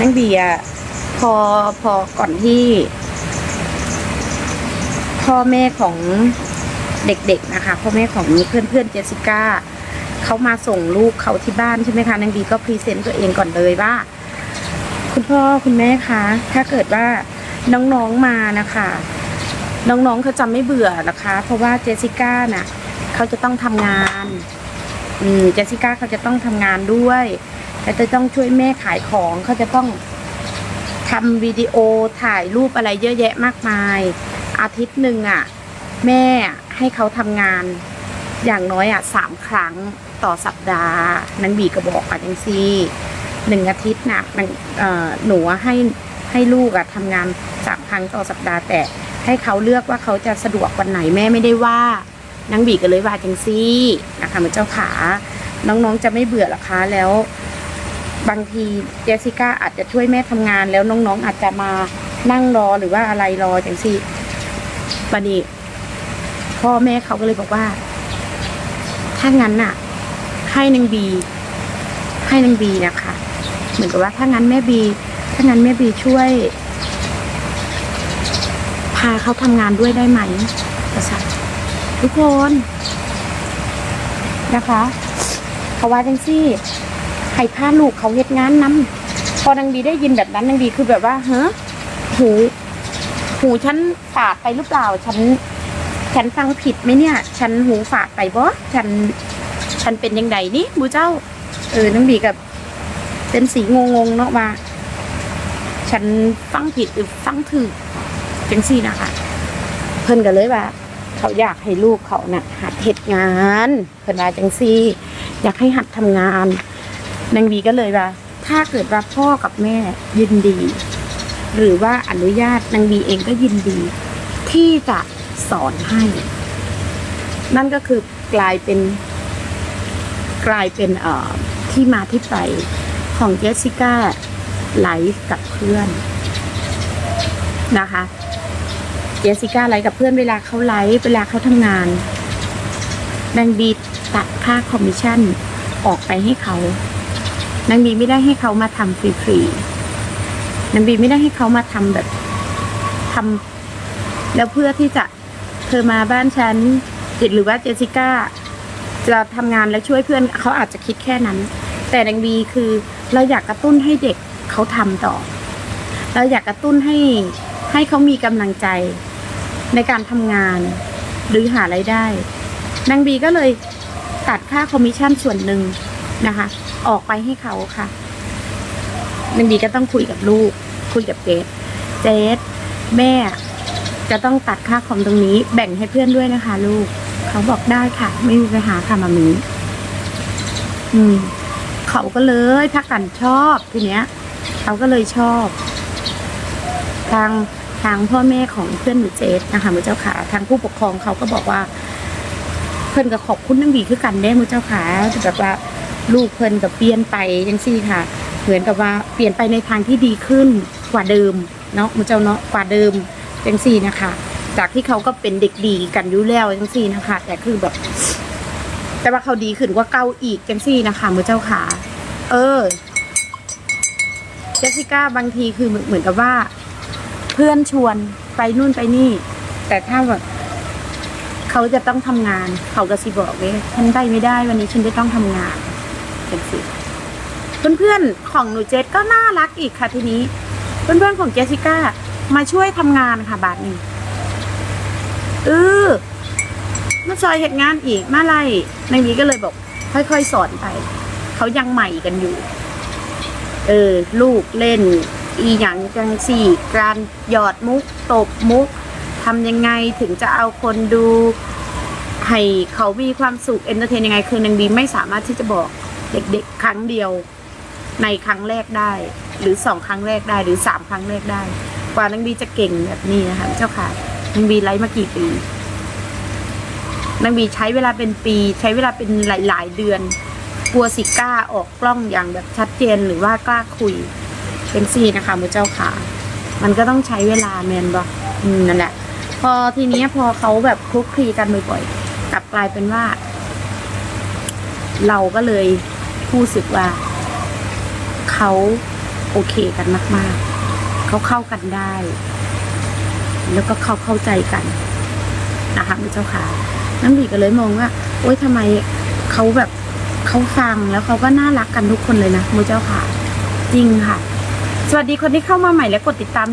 นั่งดีอะพอพอก่อนที่ พ่อแม่ของเด็กๆนะคะ พ่อแม่ของเพื่อนเพื่อนเจสสิก้าเขามาส่งลูกเขาที่บ้านใช่ไหมคะนางดีก็พรีเซนต์ตัวเองก่อนเลยว่า คุณพ่อคุณแม่คะถ้าเกิดว่าน้องๆมานะคะ น้องๆเขาจะไม่เบื่อนะคะ เพราะว่าเจสสิก้าน่ะเขาจะต้องทำงาน อืมเจสสิก้าเขาจะต้องทำงานด้วย แล้วจะต้องช่วยแม่ขายของเขาจะต้องทำวิดีโอถ่ายรูปอะไรเยอะแยะมากมาย อาทิตย์หนึ่งอะ แม่ให้เขาทำงานอย่างน้อยอะสามครั้งต่อสัปดาห์นางบีก็บอกอะจังซี่หนึ่งอาทิตย์น่ะนางเอ่อหนูให้ให้ลูกอะทำงานสามครั้งต่อสัปดาห์ แต่ให้เขาเลือกว่าเขาจะสะดวกวันไหนแม่ไม่ได้ว่านางบีก็เลยว่าจังซี่นะคะเหมือนเจ้าขาน้องๆจะไม่เบื่อหรอคะแล้ว บางทีเจสสิก้าอาจจะช่วยแม่ทำงานแล้วน้องๆอาจจะมานั่งรอหรือว่าอะไรรอจังซี่บันนี้ พ่อแม่เขาก็เลยบอกว่า ถ้างั้นน่ะ ให้นางบี ให้นางบีนะคะ เหมือนกับว่าถ้างั้นแม่บี ถ้างั้นแม่บีช่วย พาเขาทำงานด้วยได้ไหมประสาทุกคนนะคะเขาว่าจังซี่ ให้พาลูกเขาเฮ็ดงานนํพอนางบีได้ยินแบบนั้นนางบีคือแบบว่าเฮ้หูหูฉันฝาดไปหรือเปล่า ฉัน ฉันฟังผิดไหมเนี่ย ฉันหูฝาดไปบ่ฉัน ฉันเป็นยังไงนี่บูเจ้า เออนางบีกับเป็นสีงงๆเนาะว่า ฉันฟังผิดหรือฟังถูกจังซี่นะคะ เพิ่นก็เลยว่าเขาอยากให้ลูกเขาน่ะหัดเหตุงานเพิ่นว่าจังซี่ อยากให้หัดทำงาน นางบีก็เลยว่า ถ้าเกิดว่าพ่อกับแม่ยินดี หรือว่าอนุญาตนางบีเองก็ยินดี ที่จะสอนให้ นั่นก็คือกลายเป็นกลายเป็นเอ่อที่มาที่ไปของเจสสิก้าไลฟ์กับเพื่อนนะคะเจสสิก้าไลฟ์กับเพื่อนเวลาเขาไลฟ์เวลาเขาทำงานนางบีตัดค่าคอมมิชชั่นออกไปให้เขา นางบีไม่ได้ให้เขามาทำฟรีๆนางบีไม่ได้ให้เขามาทำแบบทำแล้วเพื่อที่จะเธอมาบ้านฉันติดหรือว่าเจสสิก้าจะทำงานแล้วช่วยเพื่อนเขาอาจจะคิดแค่นั้น แต่นางบีคือเราอยากกระตุ้นให้เด็กเขาทำต่อ เราอยากกระตุ้นให้ให้เขามีกำลังใจในการทำงานหรือหารายได้นางบีก็เลยตัดค่าคอมมิชชั่นส่วนหนึ่งนะคะ ออกไปให้เขาค่ะนางบีก็ต้องคุยกับลูก คุยกับเจสเจสแม่จะต้องตัดค่าคอมตรงนี้ แบ่งให้เพื่อนด้วยนะคะ ลูก เขาบอกได้ค่ะ ไม่มีปัญหาค่ะมามีอืม เขาก็เลยพักกันชอบทีเนี้ย เขาก็เลยชอบ ทางทางพ่อแม่ของเพื่อนหนูเจสนะคะมือเจ้าขาทางผู้ปกครองเขาก็บอกว่า เพื่อนก็ขอบคุณนังบีคือกันได้มือเจ้าขาแบบว่า ลูกเพิ่นกับเปลี่ยนไปยังซี่ค่ะ เหมือนกับว่าเปลี่ยนไปในทางที่ดีขึ้นกว่าเดิมเนาะมือเจ้าเนาะกว่าเดิมจังซี่นะคะ จากที่เขาก็เป็นเด็กดีกันอยู่แล้วจังซี่นะคะ แต่คือแบบ แต่ว่าเขาดีขึ้นกว่าเก่าอีกจังซี่นะคะมือเจ้าขาเออเจสสิก้าบางทีคือเหมือนกับว่า เพื่อนชวนไปนู่นไปนี่ แต่ถ้าแบบเขาจะต้องทำงาน เขาก็สิบอกเลยฉันได้ไม่ได้วันนี้ฉันได้ต้องทำงาน จังสิเพื่อนๆของหนูเจสก็น่ารักอีกค่ะทีนี้ เพื่อนๆของเจสสิก้ามาช่วยทำงานค่ะบาทนี้เออมาซอยเหตุงานอีกมาไล่ในนี้ก็เลยบอก ค่อยๆสอนไป เขายังใหม่กันอยู่ เออ ลูกเล่น อีหยังจังสี่ การหยอดมุก ตบมุกทำยังไงถึงจะเอาคนดู ให้เขามีความสุขเอนเตอร์เทนยังไง คือนางบีไม่สามารถที่จะบอก เด็กๆ ครั้งเดียวในครั้งแรกได้ หรือสองครั้งแรกได้หรือสามครั้งแรกได้ กว่านางบีจะเก่งแบบนี้นะคะเจ้าค่ะนางบีไลฟ์มากี่ปีนางบีใช้เวลาเป็นปี ใช้เวลาเป็นหลาย ๆ เดือนกลัวสิก้าออกกล้องอย่างแบบชัดเจนหรือว่ากล้าคุยเป็นซีนะคะมือเจ้าขามันก็ต้องใช้เวลาแมนบอกนั่นแหละ พอทีนี้พอเขาแบบคลุกคลีกันบ่อยๆกลับกลายเป็นว่า เราก็เลย รู้สึกว่า เขาโอเคกันมาก ๆ เขาเข้ากันได้ แล้วก็เขาเข้าใจกันนะคะพระเจ้าค่ะน้ำดีก็เลยมองว่า โอ๊ยทำไมเขาแบบเขาฟังแล้วเขาก็น่ารักกันทุกคนเลยนะพระเจ้าค่ะ จริงค่ะ สวัสดีคนที่เข้ามาใหม่และกดติดตามด้วย